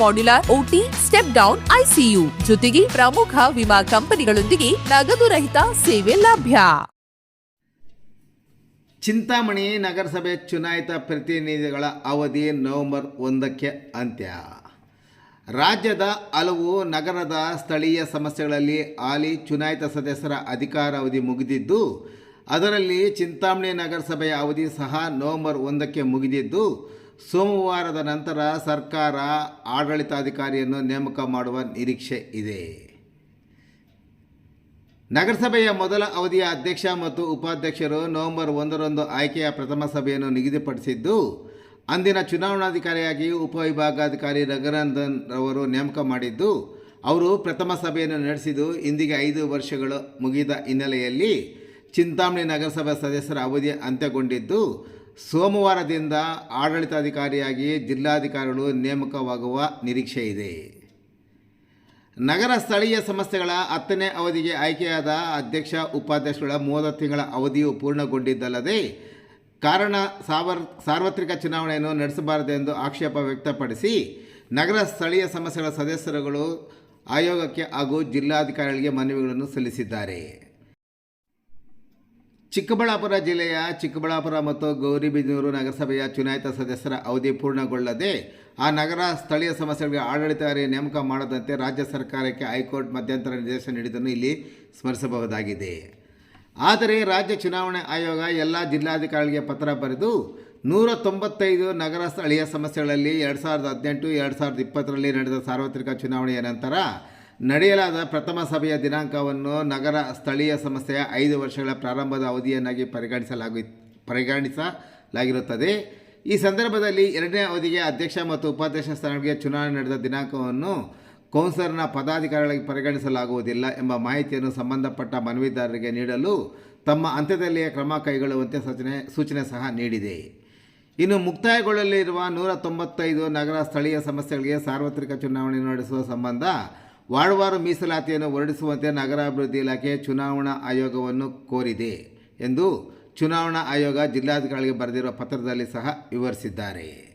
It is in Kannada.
modular OT step down ICU ಜೊತೆಗೆ ಪ್ರಮುಖ ವಿಮಾ ಕಂಪನಿಗಳೊಂದಿಗೆ ನಗದು ರಹಿತ ಸೇವೆ ಲಭ್ಯ. ಚಿಂತಾಮಣಿ ನಗರಸಭೆ ಚುನಾಯಿತ ಪ್ರತಿನಿಧಿಗಳ ಅವಧಿ ನವೆಂಬರ್ ಒಂದಕ್ಕೆ ಅಂತ್ಯ. ರಾಜ್ಯದ ಹಲವು ನಗರದ ಸ್ಥಳೀಯ ಸಮಸ್ಯೆಗಳಲ್ಲಿ ಹಾಲಿ ಚುನಾಯಿತ ಸದಸ್ಯರ ಅಧಿಕಾರಾವಧಿ ಮುಗಿದಿದ್ದು, ಅದರಲ್ಲಿ ಚಿಂತಾಮಣಿ ನಗರಸಭೆಯ ಅವಧಿ ಸಹ ನವೆಂಬರ್ ಒಂದಕ್ಕೆ ಮುಗಿದಿದ್ದು ಸೋಮವಾರದ ನಂತರ ಸರ್ಕಾರ ಆಡಳಿತಾಧಿಕಾರಿಯನ್ನು ನೇಮಕ ಮಾಡುವ ನಿರೀಕ್ಷೆ ಇದೆ. ನಗರಸಭೆಯ ಮೊದಲ ಅವಧಿಯ ಅಧ್ಯಕ್ಷ ಮತ್ತು ಉಪಾಧ್ಯಕ್ಷರು ನವೆಂಬರ್ ಒಂದರಂದು ಆಯ್ಕೆಯ ಪ್ರಥಮ ಸಭೆಯನ್ನು ನಿಗದಿಪಡಿಸಿದ್ದು, ಅಂದಿನ ಚುನಾವಣಾಧಿಕಾರಿಯಾಗಿ ಉಪವಿಭಾಗಾಧಿಕಾರಿ ರಘುನಂದನ್ ರವರು ನೇಮಕ ಮಾಡಿದ್ದು, ಅವರು ಪ್ರಥಮ ಸಭೆಯನ್ನು ನಡೆಸಿದ್ದು ಇಂದಿಗೆ ಐದು ವರ್ಷಗಳು ಮುಗಿದ ಹಿನ್ನೆಲೆಯಲ್ಲಿ ಚಿಂತಾಮಣಿ ನಗರಸಭೆ ಸದಸ್ಯರ ಅವಧಿ ಅಂತ್ಯಗೊಂಡಿದ್ದು ಸೋಮವಾರದಿಂದ ಆಡಳಿತಾಧಿಕಾರಿಯಾಗಿ ಜಿಲ್ಲಾಧಿಕಾರಿಗಳು ನೇಮಕವಾಗುವ ನಿರೀಕ್ಷೆ ಇದೆ. ನಗರ ಸ್ಥಳೀಯ ಸಂಸ್ಥೆಗಳ ಹತ್ತನೇ ಅವಧಿಗೆ ಆಯ್ಕೆಯಾದ ಅಧ್ಯಕ್ಷ ಉಪಾಧ್ಯಕ್ಷಗಳ ಮೂವತ್ತು ತಿಂಗಳ ಅವಧಿಯು ಪೂರ್ಣಗೊಂಡಿದ್ದಲ್ಲದೆ, ಕಾರಣ ಸಾವರ್, ಸಾರ್ವತ್ರಿಕ ಚುನಾವಣೆಯನ್ನು ನಡೆಸಬಾರದೆಂದು ಆಕ್ಷೇಪ ವ್ಯಕ್ತಪಡಿಸಿ, ನಗರ ಸ್ಥಳೀಯ ಸಮಸ್ಯೆಗಳ ಸದಸ್ಯರುಗಳು ಆಯೋಗಕ್ಕೆ ಹಾಗೂ ಜಿಲ್ಲಾಧಿಕಾರಿಗಳಿಗೆ ಮನವಿಗಳನ್ನು ಸಲ್ಲಿಸಿದ್ದಾರೆ. ಚಿಕ್ಕಬಳ್ಳಾಪುರ ಜಿಲ್ಲೆಯ ಚಿಕ್ಕಬಳ್ಳಾಪುರ ಮತ್ತು ಗೌರಿಬಿದನೂರು ನಗರಸಭೆಯ ಚುನಾಯಿತ ಸದಸ್ಯರ ಅವಧಿ ಪೂರ್ಣಗೊಳ್ಳದೆ, ಆ ನಗರ ಸ್ಥಳೀಯ ಸಮಸ್ಯೆಗಳಿಗೆ ಆಡಳಿತಾರಿ ನೇಮಕ ಮಾಡದಂತೆ ರಾಜ್ಯ ಸರ್ಕಾರಕ್ಕೆ ಹೈಕೋರ್ಟ್ ಮಧ್ಯಂತರ ನಿರ್ದೇಶನ ನೀಡಿದ್ದನ್ನು ಇಲ್ಲಿ ಸ್ಮರಿಸಬಹುದಾಗಿದೆ. ಆದರೆ ರಾಜ್ಯ ಚುನಾವಣೆ ಆಯೋಗ ಎಲ್ಲ ಜಿಲ್ಲಾಧಿಕಾರಿಗಳಿಗೆ ಪತ್ರ ಬರೆದು ನೂರ ತೊಂಬತ್ತೈದು ನಗರ ಸ್ಥಳೀಯ ಸಮಸ್ಯೆಗಳಲ್ಲಿ ಎರಡು ಸಾವಿರದ ಹದಿನೆಂಟು, ಎರಡು ಸಾವಿರದ ಇಪ್ಪತ್ತರಲ್ಲಿ ನಡೆದ ಸಾರ್ವತ್ರಿಕ ಚುನಾವಣೆಯ ನಂತರ ನಡೆಯಲಾದ ಪ್ರಥಮ ಸಭೆಯ ದಿನಾಂಕವನ್ನು ನಗರ ಸ್ಥಳೀಯ ಸಂಸ್ಥೆಯ ಐದು ವರ್ಷಗಳ ಪ್ರಾರಂಭದ ಅವಧಿಯನ್ನಾಗಿ ಪರಿಗಣಿಸಲಾಗಿ ಪರಿಗಣಿಸಲಾಗಿರುತ್ತದೆ. ಈ ಸಂದರ್ಭದಲ್ಲಿ ಎರಡನೇ ಅವಧಿಗೆ ಅಧ್ಯಕ್ಷ ಮತ್ತು ಉಪಾಧ್ಯಕ್ಷ ಸ್ಥಾನಗಳಿಗೆ ಚುನಾವಣೆ ನಡೆದ ದಿನಾಂಕವನ್ನು ಕೌನ್ಸಿಲರ್ನ ಪದಾಧಿಕಾರಿಗಳಿಗೆ ಪರಿಗಣಿಸಲಾಗುವುದಿಲ್ಲ ಎಂಬ ಮಾಹಿತಿಯನ್ನು ಸಂಬಂಧಪಟ್ಟ ಮನವಿದಾರರಿಗೆ ನೀಡಲು ತಮ್ಮ ಅಂತ್ಯದಲ್ಲಿಯೇ ಕ್ರಮ ಕೈಗೊಳ್ಳುವಂತೆ ಸೂಚನೆ ಸೂಚನೆ ಸಹ ನೀಡಿದೆ. ಇನ್ನು ಮುಕ್ತಾಯಗೊಳ್ಳಲಿರುವ ನೂರ ತೊಂಬತ್ತೈದು ನಗರ ಸ್ಥಳೀಯ ಸಮಸ್ಯೆಗಳಿಗೆ ಸಾರ್ವತ್ರಿಕ ಚುನಾವಣೆ ನಡೆಸುವ ಸಂಬಂಧ ವಾರ್ಡ್ವಾರು ಮೀಸಲಾತಿಯನ್ನು ಹೊರಡಿಸುವಂತೆ ನಗರಾಭಿವೃದ್ಧಿ ಇಲಾಖೆ ಚುನಾವಣಾ ಆಯೋಗವನ್ನು ಕೋರಿದೆ ಎಂದು ಚುನಾವಣಾ ಆಯೋಗ ಜಿಲ್ಲಾಧಿಕಾರಿಗಳಿಗೆ ಬರೆದಿರುವ ಪತ್ರದಲ್ಲಿ ಸಹ ವಿವರಿಸಿದ್ದಾರೆ.